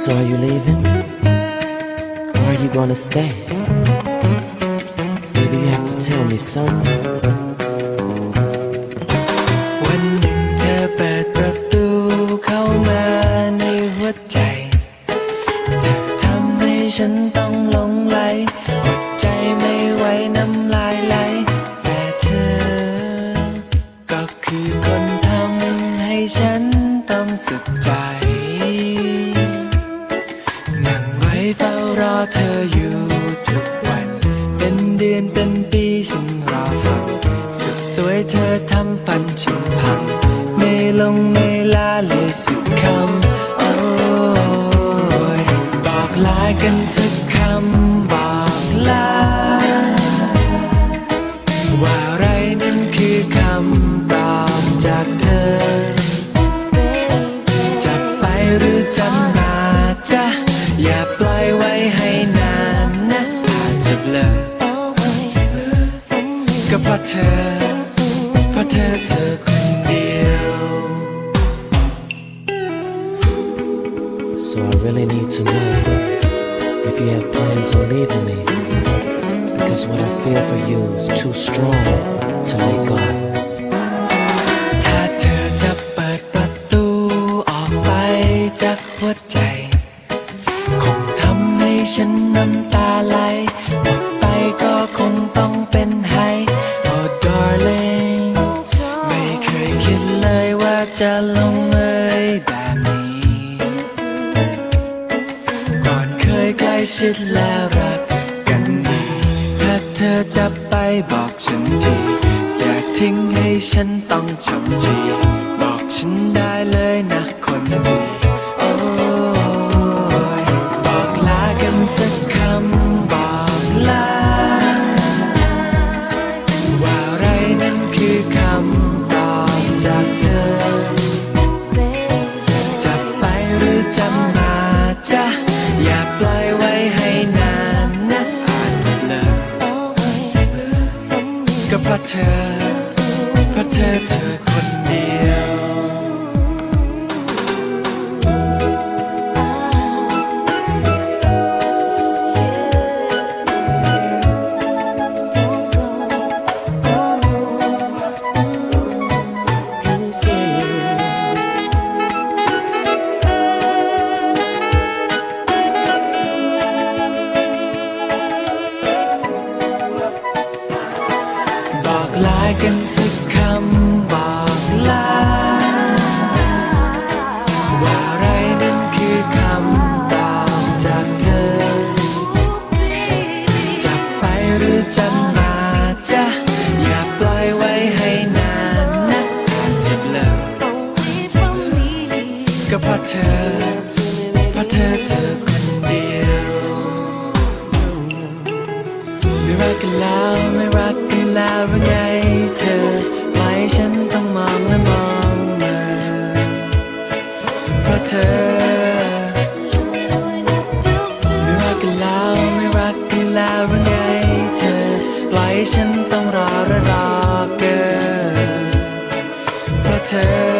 So are you leaving? Or are you gonna stay? Maybe you have to tell me something. วันหนึ่งเธอเปิดประตูเข้ามาในหัวใจเธอทำให้ฉันต้องหลงไหลอดใจไม่ไหวน้ำลายไหล แต่เธอ ก็คือคนทำให้ฉันต้องสุขใจ เธออยู่ทุกวัน เป็นเดือนเป็นปีฉันรอฟังสุดสวยเธอทำฝันฉันพัง ไม่ลงไม่ลาเลยสักคำ โอ้ยบอกลากันส จจะเบลอก็เพราะเธอเพราะเธอเธอคนเดียว So I really need to know if you have plans on leaving me. Because what I feel for you is too strong to let go. จะลงเอยแบบนี้ ก่อนเคยใกล้ชิดและรักกันดี ถ้าเธอจะไปบอกฉันที อย่าทิ้งให้ฉันต้องชมจี เพราะเธอเพราะเธอเธอ ลากันสักคำบอกลา ว่าอะไรนั้นคือคำตอบจากเธอจะไปหรือจะมาจะอย่าปล่อยไว้ให้นานนะจจะเลิกก็เพราะเธอเพราะเธอเธอคนเดียวไม่รักกันแล้วไม่รักกันแล้วหรือไง แล้วหรือไงเธอปล่อยฉันต้องรอและรอเกินเพราะเธอ